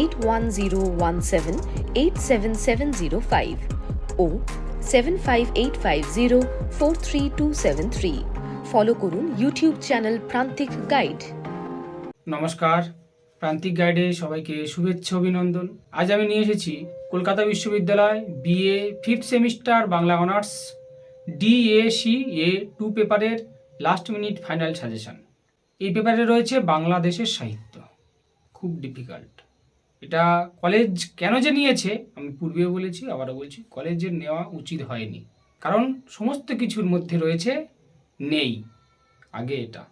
eight one zero one seven eight seven seven zero five ও seven five eight five zero four three two seven three follow করুন YouTube channel Prantik guide নমস্কার। প্রান্তিক গাইডে সবাইকে শুভেচ্ছা, অভিনন্দন। আজ আমি নিয়ে এসেছি কলকাতা বিশ্ববিদ্যালয় BA fifth semester Bangla honours DSC A two পেপারের লাস্ট মিনিট ফাইনাল সাজেশন এই পেপারে রয়েছে বাংলাদেশের সাহিত্য। খুব ডিফিকাল্ট এটা কলেজ কেন যে নিয়েছে, আমি পূর্বেও বলেছি, আবারও বলছি কলেজের নেওয়া উচিত হয়নি। কারণ সমস্ত কিছুর মধ্যে রয়েছে নেই, আগে এটা।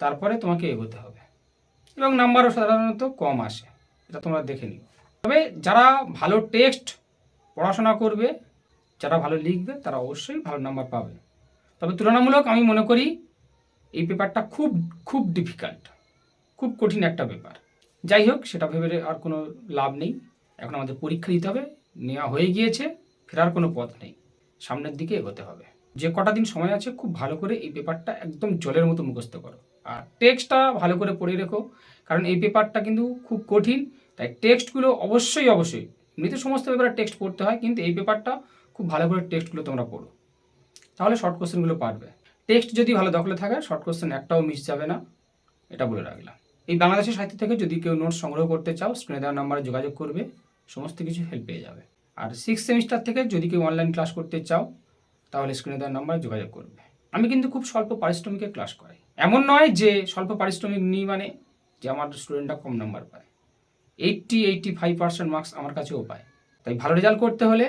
তারপরে তোমাকে এগোতে হবে। এবং নাম্বারও সাধারণত কম আসে, এটা তোমরা দেখে নিও। তবে যারা ভালো টেক্সট পড়াশোনা করবে, যারা ভালো লিখবে, তারা অবশ্যই ভালো নাম্বার পাবে। তবে তুলনামূলক আমি মনে করি, এই পেপারটা খুব খুব ডিফিকাল্ট খুব কঠিন একটা পেপার যাই হোক, সেটা ভেবে আর কোনো লাভ নেই। এখন আমাদের পরীক্ষা দিতে হবে, নেওয়া হয়ে গিয়েছে, ফেরার কোনো পথ নেই। সামনের দিকে এগোতে হবে। যে কটা দিন সময় আছে, খুব ভালো করে এই পেপারটা একদম জলের মতো মুখস্থ করো। আর টেক্সটটা ভালো করে পড়ে রেখো, কারণ এই পেপারটা কিন্তু খুব কঠিন, তাই টেক্সটগুলো অবশ্যই অবশ্যই, এমনিতে সমস্ত পেপারে টেক্সট পড়তে হয়, কিন্তু এই পেপারটা খুব ভালো করে টেক্সটগুলো তোমরা পড়ো। তাহলে শর্ট কোশ্চেনগুলো পারবে। টেক্সট যদি ভালো দখলে থাকে, শর্ট কোশ্চেন একটাও মিস যাবে না, এটা বলে রাখলাম। এই বাংলাদেশের সাহিত্য থেকে যদি কেউ নোটস সংগ্রহ করতে চাও স্ক্রিনে দেওয়ার নাম্বারে যোগাযোগ করবে, সমস্ত কিছু হেল্প পেয়ে যাবে। আর সিক্স সেমিস্টার থেকে যদি কেউ অনলাইন ক্লাস করতে চাও, তাহলে স্ক্রিনে দেওয়ার নাম্বারে যোগাযোগ করবে। আমি কিন্তু খুব স্বল্প পারিশ্রমিকে ক্লাস করাই। এমন নয় যে স্বল্প পারিশ্রমিক নিই মানে যে আমার স্টুডেন্টরা কম নাম্বার পায়। Eighty eighty five percent marks আমার কাছেও পায়। তাই ভালো রেজাল্ট করতে হলে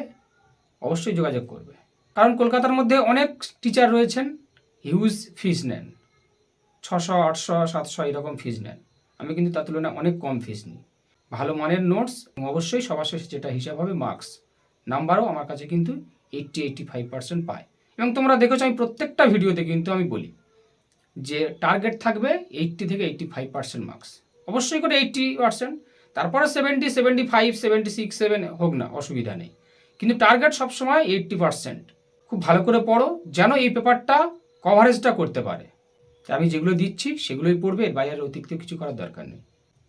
অবশ্যই যোগাযোগ করবে। কারণ কলকাতার মধ্যে অনেক টিচার রয়েছেন হিউজ ফিজ নেন। ছশো, আটশো, সাতশো এরকম ফিজ নেন। আমি কিন্তু তার তুলনায় অনেক কম ফিস নিই। ভালো মানের নোটস এবং অবশ্যই সবার শেষে যেটা হিসাব হবে মার্কস নাম্বারও আমার কাছে কিন্তু এইটটি এইটটি ফাইভ পার্সেন্ট পায়। এবং তোমরা দেখেছ আমি প্রত্যেকটা ভিডিওতে কিন্তু আমি বলি যে টার্গেট থাকবে এইটটি থেকে এইটটি ফাইভ পার্সেন্ট মার্কস অবশ্যই করে এইটটি পার্সেন্ট তারপরে seventy seventy five seventy six seven হোক না, অসুবিধা নেই। কিন্তু টার্গেট সবসময় এইটটি পার্সেন্ট খুব ভালো করে পড়ো যেন এই পেপারটা কভারেজটা করতে পারে। আমি যেগুলো দিচ্ছি সেগুলোই পড়বে, এর বাইরে অতিরিক্ত কিছু করার দরকার নেই।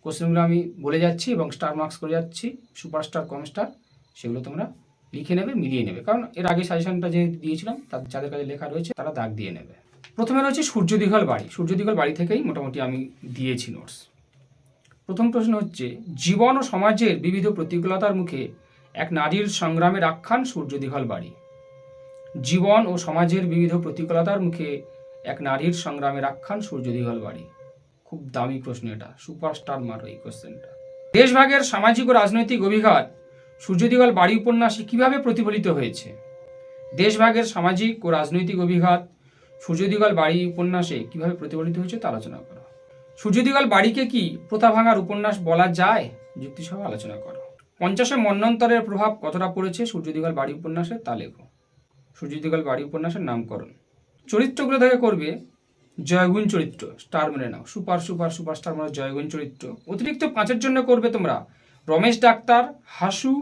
কোশ্চেনগুলো আমি বলে যাচ্ছি এবং স্টার মার্কস করে যাচ্ছি সুপারস্টার কম স্টার সেগুলো তোমরা লিখে নেবে, মিলিয়ে নেবে। কারণ এর আগে সাজেশনটা যে দিয়েছিলাম তাদের যাদের কাছে লেখা রয়েছে, তারা দাগ দিয়ে নেবে। প্রথমে রয়েছে সূর্য দিঘল বাড়ি। সূর্য দিঘল বাড়ি থেকেই মোটামুটি আমি দিয়েছি নোটস প্রথম প্রশ্ন হচ্ছে, জীবন ও সমাজের বিবিধ প্রতিকূলতার মুখে এক নারীর সংগ্রামের আখ্যান সূর্য দিঘল বাড়ি। জীবন ও সমাজের বিবিধ প্রতিকূলতার মুখে এক নারীর সংগ্রামের আখ্যান সূর্য দিঘল বাড়ি। খুব দামি প্রশ্ন এটা, সুপারস্টার মারো এই কোশ্চেনটা। দেশভাগের সামাজিক ও রাজনৈতিক অভিঘাত সূর্যদিগল বাড়ি উপন্যাসে কীভাবে প্রতিফলিত হয়েছে? দেশভাগের সামাজিক ও রাজনৈতিক অভিঘাত সূর্যদিগল বাড়ি উপন্যাসে কীভাবে প্রতিফলিত হয়েছে তা আলোচনা করো। সূর্যদিগল বাড়িকে কি প্রথা ভাঙার উপন্যাস বলা যায়? যুক্তিসহ আলোচনা করো। পঞ্চাশে মন্বন্তরের প্রভাব কতটা পড়েছে সূর্যদিগল বাড়ি উপন্যাসে তা লেখো। সূর্যদিগল বাড়ি উপন্যাসের নামকরণ। চরিত্রগুলো থেকে করবে জয়গুণ চরিত্র স্টার মেনে নাও। সুপার সুপার সুপারস্টার মানে জয়গুণ চরিত্র। অতিরিক্ত পাঁচের জন্য করবে তোমরা রমেশ ডাক্তার, হাসু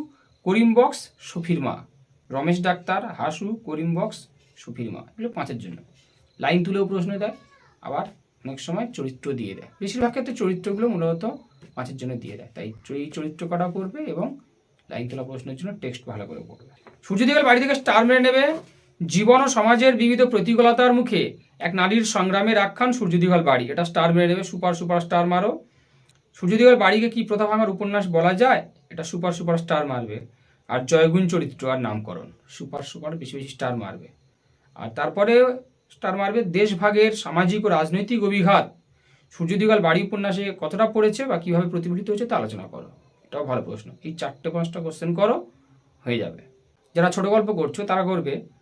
করিম বক্স সুফির মা। রমেশ ডাক্তার, হাসু করিম বক্স সুফির মা। এগুলো পাঁচের জন্য। লাইন তুলেও প্রশ্ন দেয়, আবার অনেক সময় চরিত্র দিয়ে দেয়। বেশিরভাগ ক্ষেত্রে চরিত্রগুলো মূলত পাঁচের জন্য দিয়ে দেয়। তাই এই চরিত্র কটা করবে এবং লাইন তোলা প্রশ্নের জন্য টেক্সট ভালো করে পড়বে। সূর্যদিগের বাড়ি থেকে স্টার মেরে নেবে জীবন ও সমাজের বিবিধ প্রতিকূলতার মুখে এক নারীর সংগ্রামের আখ্যান সূর্যদিগল বাড়ি। এটা স্টার মেরে নেবে সুপার সুপার স্টার মারো। সূর্যদিগল বাড়িকে কি প্রথা ভাঙার উপন্যাস বলা যায়? এটা সুপার সুপার স্টার মারবে। আর জয়গুণ চরিত্র আর নামকরণ, সুপার সুপার বেশি বেশি স্টার মারবে। আর তারপরে স্টার মারবে দেশভাগের সামাজিক ও রাজনৈতিক অভিঘাত। সূর্যদিগল বাড়ি উপন্যাসে কতটা পড়েছে বা কীভাবে প্রতিফলিত হয়েছে তা আলোচনা করো। এটাও ভালো প্রশ্ন। এই চারটে পাঁচটা কোশ্চেন করো, হয়ে যাবে। যারা ছোট গল্প করছ তারা করবে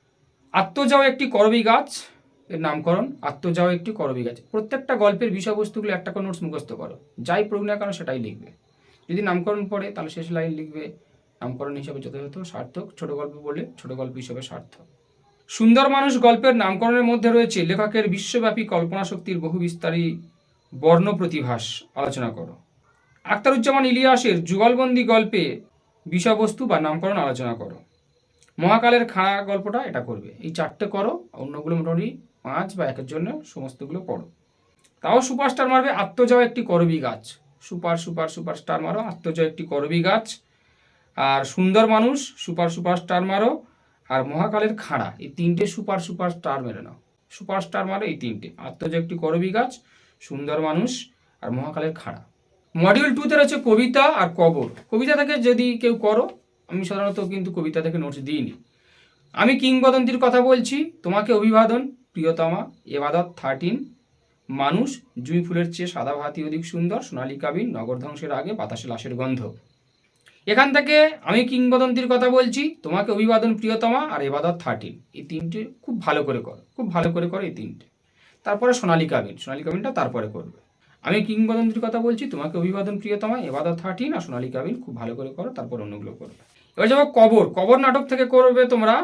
আত্মজাও একটি করবী গাছ, এর নামকরণ, আত্মজাও একটি করবী গাছ। প্রত্যেকটা গল্পের বিষয়বস্তুগুলো একটা করে নোটস মুখস্থ করো। যাই পড়ুক না কেন সেটাই লিখবে। যদি নামকরণ পড়ে তাহলে শেষ লাইন লিখবে, নামকরণ হিসাবে যথাযথ, সার্থক, ছোট গল্প বলে ছোট গল্প হিসাবে সার্থক। সুন্দর মানুষ গল্পের নামকরণের মধ্যে রয়েছে লেখকের বিশ্বব্যাপী কল্পনা শক্তির বহু বিস্তারী বর্ণ প্রতিভাস। আলোচনা করো। আখতারুজ্জামান ইলিয়াসের যুগলবন্দি গল্পে বিষয়বস্তু বা নামকরণ আলোচনা করো। মহাকালের খাড়া গল্পটা এটা করবে। এই চারটে করো অন্যগুলো মোটামুটি পাঁচ বা একের জন্য সমস্তগুলো পড়ো। তাও সুপারস্টার মারবে, আত্মজয় একটি করবি গাছ। সুপার সুপার, সুপারস্টার মারো, আত্মজয় একটি করবি গাছ। আর সুন্দর মানুষ, সুপার, সুপারস্টার মারো, আর মহাকালের খাড়া, এই তিনটে সুপার সুপার স্টার মেরে নাও। সুপার স্টার মারো এই তিনটে, আত্মজয় একটি করবি গাছ, সুন্দর মানুষ, আর মহাকালের খাড়া। মডিউল টুতে রয়েছে কবিতা আর কবর। কবিতা থেকে যদি কেউ করো আমি সাধারণত কিন্তু কবিতা থেকে নোটস দিইনি। আমি কিংবদন্তির কথা বলছি, তোমাকে অভিবাদন, প্রিয়তমা, এবাদত, থার্টিন, মানুষ, জুঁই ফুলের চেয়ে সাদা ভাতি অধিক সুন্দর, সোনালী কাবিন, নগর ধ্বংসের আগে বাতাসে লাশের গন্ধ। এখান থেকে আমি কিংবদন্তির কথা বলছি, তোমাকে অভিবাদন, প্রিয়তমা আর এবাদত, থার্টিন। এই তিনটে খুব ভালো করে করো, খুব ভালো করে করো এই তিনটে। তারপরে সোনালী কাবিন, সোনালী কাবিনটা তারপরে করবে। আমি কিংবদন্তির কথা বলছি, তোমাকে অভিবাদন, প্রিয়তমা, এবাদত, থার্টিন আর সোনালী কাবিন খুব ভালো করে করো, তারপর অন্যগুলো করবে। এবার যাব কবর। কবর নাটক থেকে করবে তোমরা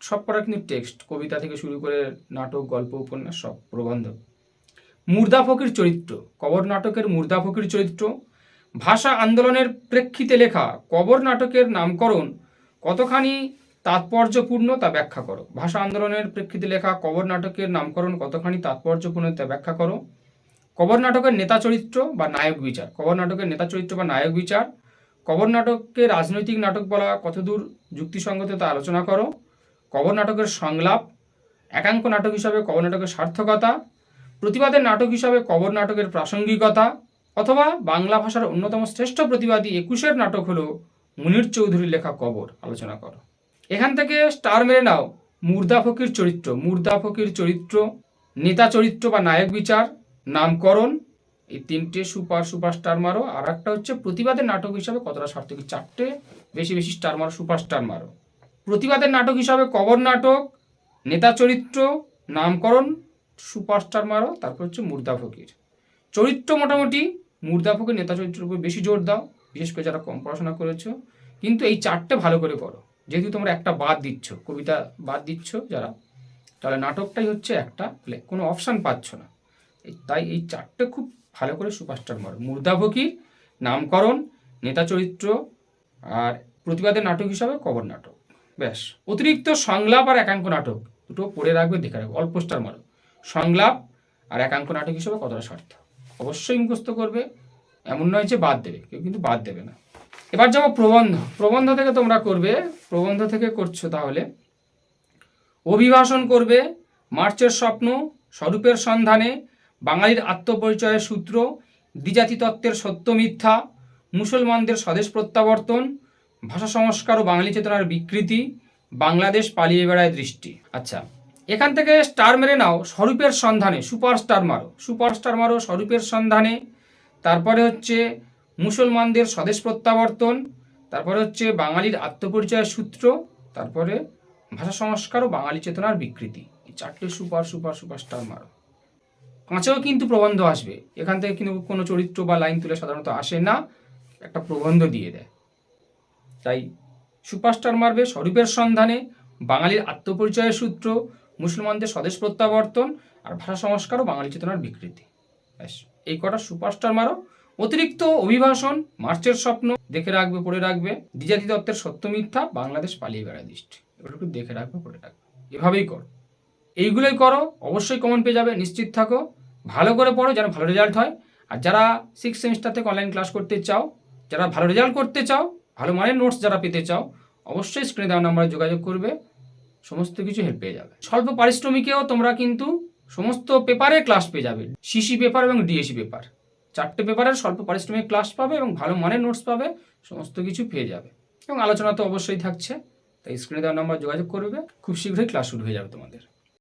সব কটা কিন্তু টেক্সট কবিতা থেকে শুরু করে নাটক, গল্প, উপন্যাস, সব প্রবন্ধ। মুর্দা ফকির চরিত্র। কবর নাটকের মুর্দা ফকির চরিত্র। ভাষা আন্দোলনের প্রেক্ষিতে লেখা কবর নাটকের নামকরণ কতখানি তাৎপর্যপূর্ণ তা ব্যাখ্যা করো। ভাষা আন্দোলনের প্রেক্ষিতে লেখা কবর নাটকের নামকরণ কতখানি তাৎপর্যপূর্ণ তা ব্যাখ্যা করো। কবর নাটকের নেতা চরিত্র বা নায়ক বিচার। কবর নাটকের নেতা চরিত্র বা নায়ক বিচার। কবর নাটককে রাজনৈতিক নাটক বলা কতদূর যুক্তিসঙ্গত তা আলোচনা করো। কবর নাটকের সংলাপ, একাঙ্ক নাটক হিসাবে কবর নাটকের সার্থকতা, প্রতিবাদের নাটক হিসাবে কবর নাটকের প্রাসঙ্গিকতা, অথবা বাংলা ভাষার অন্যতম শ্রেষ্ঠ প্রতিবাদী একুশের নাটক হলো মুনির চৌধুরীর লেখা কবর আলোচনা করো। এখান থেকে স্টার মেরে নাও, মুর্দা ফকির চরিত্র, মুর্দা ফকির চরিত্র, নেতা চরিত্র বা নায়ক বিচার, নামকরণ এই তিনটে সুপার সুপার স্টার মারো, আর একটা হচ্ছে প্রতিবাদের নাটক হিসাবে কতটা সার্থক? চারটে, বেশি বেশি স্টার মারো সুপার স্টার মারো। প্রতিবাদের নাটক হিসাবে কবর নাটক, নেতা চরিত্র, নামকরণ, সুপারস্টার মারো, তারপর হচ্ছে মুর্দা ফকির। চরিত্র মোটামুটি, মুর্দা ফকির, নেতা চরিত্রের উপর বেশি জোর দাও, বিশেষ করে যারা কম পড়াশোনা করেছ। কিন্তু এই চারটে ভালো করে করো। যেহেতু তোমরা একটা বাদ দিচ্ছ, কবিতা বাদ দিচ্ছ যারা, তাহলে নাটকটাই হচ্ছে একটা প্লে কোনো অপশান পাচ্ছ না। তাই এই চারটে খুব ভালো করে সুপারস্টার মারো। মুর্দা ফকির নামকরণ, নেতা চরিত্র আর প্রতিবাদের নাটক হিসাবে কবর নাটক। ব্যাস। অতিরিক্ত সংলাপ আর একাঙ্ক নাটক দুটো পড়ে রাখবে, দেখে রাখবে। অল্প স্টার মারো। সংলাপ আর একাঙ্ক নাটক হিসেবে কতটা স্বার্থ অবশ্যই মুখস্থ করবে। এমন নয় যে বাদ দেবে, কেউ কিন্তু বাদ দেবে না। এবার যাব প্রবন্ধ। প্রবন্ধ থেকে তোমরা করবে। প্রবন্ধ থেকে করছ তাহলে। অভিভাষণ করবে মার্চের স্বপ্ন, স্বরূপের সন্ধানে বাঙালির আত্মপরিচয়ের সূত্র দ্বিজাতি তত্ত্বের সত্য মিথ্যা, মুসলমানদের স্বদেশ প্রত্যাবর্তন, ভাষা সংস্কার ও বাঙালি চেতনার বিকৃতি, বাংলাদেশ পালিয়ে বেড়ায় দৃষ্টি। আচ্ছা এখান থেকে স্টার মেরে নাও, স্বরূপের সন্ধানে, সুপারস্টার মারো। সুপারস্টার মারো, স্বরূপের সন্ধানে। তারপরে হচ্ছে মুসলমানদের স্বদেশ প্রত্যাবর্তন, তারপরে হচ্ছে বাঙালির আত্মপরিচয়ের সূত্র, তারপরে ভাষা সংস্কার ও বাঙালি চেতনার বিকৃতি। এই চারটে সুপার সুপার, সুপারস্টার মারো। পাঁচেও কিন্তু প্রবন্ধ আসবে। এখান থেকে কিন্তু কোনো চরিত্র বা লাইন তুলে সাধারণত আসে না, একটা প্রবন্ধ দিয়ে দেয়। তাই সুপারস্টার মারবে স্বরূপের সন্ধানে, বাঙালির আত্মপরিচয়ের সূত্র, মুসলমানদের স্বদেশ প্রত্যাবর্তন আর ভাষা সংস্কার ও বাঙালি চেতনার বিকৃতি। ব্যাস, এই কটা সুপারস্টার মারো অতিরিক্ত অভিভাষণ, মার্চের স্বপ্ন, দেখে রাখবে, পড়ে রাখবে, দ্বিজাতি দত্তের সত্য মিথ্যা, বাংলাদেশ পালিয়ে বেড়ায় দৃষ্টি। এগুলো একটু দেখে রাখবে, পড়ে রাখবে। এভাবেই করো। এইগুলোই করো, অবশ্যই কমন পেয়ে যাবে, নিশ্চিত থাকো। ভালো করে পড়ো, যেন ভালো রেজাল্ট হয়। আর যারা সিক্স সেমিস্টার থেকে অনলাইন ক্লাস করতে চাও, যারা ভালো রেজাল্ট করতে চাও, ভালো মানের নোটস যারা পেতে চাও, অবশ্যই স্ক্রিনে দেওয়া নাম্বারে যোগাযোগ করবে, সমস্ত কিছু হেল্প পেয়ে যাবে। স্বল্প পারিশ্রমিকেও তোমরা কিন্তু সমস্ত পেপারে ক্লাস পেয়ে যাবে। সিসি পেপার এবং ডিএসি পেপার চারটে পেপারের স্বল্প পারিশ্রমিক ক্লাস পাবে এবং ভালো মানের নোটস পাবে, সমস্ত কিছু পেয়ে যাবে। এবং আলোচনা তো অবশ্যই থাকছে, তাই স্ক্রিনে দেওয়া নাম্বার যোগাযোগ করবে। খুব শীঘ্রই ক্লাস শুরু হয়ে যাবে তোমাদের।